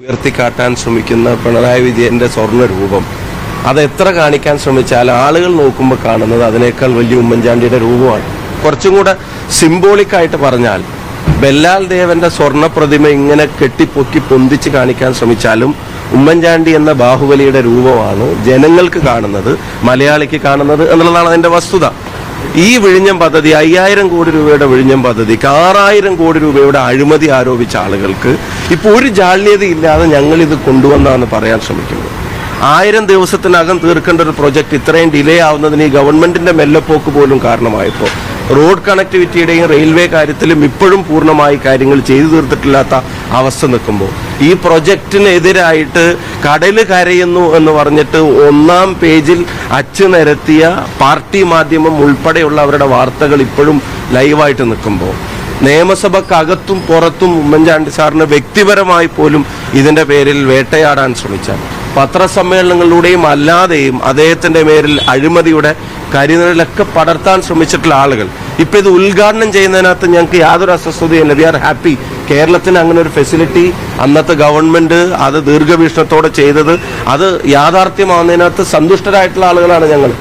ഉയർത്തിക്കാട്ടാൻ ശ്രമിക്കുന്ന പിണറായി വിജയന്റെ സ്വർണ രൂപം അത് എത്ര കാണിക്കാൻ ശ്രമിച്ചാൽ ആളുകൾ നോക്കുമ്പോൾ കാണുന്നത് അതിനേക്കാൾ വലിയ ഉമ്മൻചാണ്ടിയുടെ രൂപമാണ്. കുറച്ചും കൂടെ സിംബോളിക്കായിട്ട് പറഞ്ഞാൽ ബെല്ലാൽ ദേവന്റെ സ്വർണ പ്രതിമ ഇങ്ങനെ കെട്ടിപ്പൊക്കി പൊന്തിച്ച് കാണിക്കാൻ ശ്രമിച്ചാലും ഉമ്മൻചാണ്ടി എന്ന ബാഹുബലിയുടെ രൂപമാണ് ജനങ്ങൾക്ക് കാണുന്നത് മലയാളിക്ക് കാണുന്നത് എന്നുള്ളതാണ് അതിന്റെ വസ്തുത. ഈ വിഴിഞ്ഞം പദ്ധതി അയ്യായിരം കോടി രൂപയുടെ വിഴിഞ്ഞം പദ്ധതിക്ക് ആറായിരം കോടി രൂപയുടെ അഴിമതി ആരോപിച്ച ആളുകൾക്ക് ഇപ്പോൾ ഒരു ജാള്യതയില്ലാതെ ഞങ്ങൾ ഇത് കൊണ്ടുവന്നാന്ന് പറയാൻ ശ്രമിക്കുന്നത് ആയിരം ദിവസത്തിനകം തീർക്കേണ്ട ഒരു പ്രൊജക്ട് ഇത്രയും ഡിലേ ആവുന്നതിന് ഈ ഗവൺമെന്റിന്റെ മെല്ലപ്പോക്ക് പോലും കാരണമായപ്പോൾ റോഡ് കണക്ടിവിറ്റിയുടെയും റെയിൽവേ കാര്യത്തിലും ഇപ്പോഴും പൂർണമായി കാര്യങ്ങൾ ചെയ്തു തീർത്തിട്ടില്ലാത്ത അവസ്ഥ നിൽക്കുമ്പോൾ ഈ പ്രൊജക്ടിനെതിരായിട്ട് കടൽ കരയുന്നു എന്ന് പറഞ്ഞിട്ട് ഒന്നാം പേജിൽ അച്ചു നിരത്തിയ പാർട്ടി മാധ്യമം ഉൾപ്പെടെയുള്ള അവരുടെ വാർത്തകൾ ഇപ്പോഴും ലൈവായിട്ട് നിൽക്കുമ്പോൾ നിയമസഭക്കകത്തും പുറത്തും ഉമ്മൻചാണ്ടി സാറിന് വ്യക്തിപരമായി പോലും ഇതിന്റെ പേരിൽ വേട്ടയാടാൻ ശ്രമിച്ച പത്രസമ്മേളനങ്ങളിലൂടെയും അല്ലാതെയും അദ്ദേഹത്തിന്റെ പേരിൽ അഴിമതിയുടെ കരിനിഴലൊക്കെ പടർത്താൻ ശ്രമിച്ചിട്ടുള്ള ആളുകൾ ഇപ്പൊ ഇത് ഉദ്ഘാടനം ചെയ്യുന്നതിനകത്ത് ഞങ്ങൾക്ക് യാതൊരു അസ്വസ്ഥതയില്ല. വി ആർ ഹാപ്പി കേരളത്തിൽ അങ്ങനെ ഒരു ഫെസിലിറ്റി അന്നത്തെ ഗവൺമെന്റ് അത് ദീർഘവീക്ഷണത്തോടെ ചെയ്തത്. അത് യാഥാർത്ഥ്യമാവുന്നതിനകത്ത് സന്തുഷ്ടരായിട്ടുള്ള ആളുകളാണ് ഞങ്ങൾ.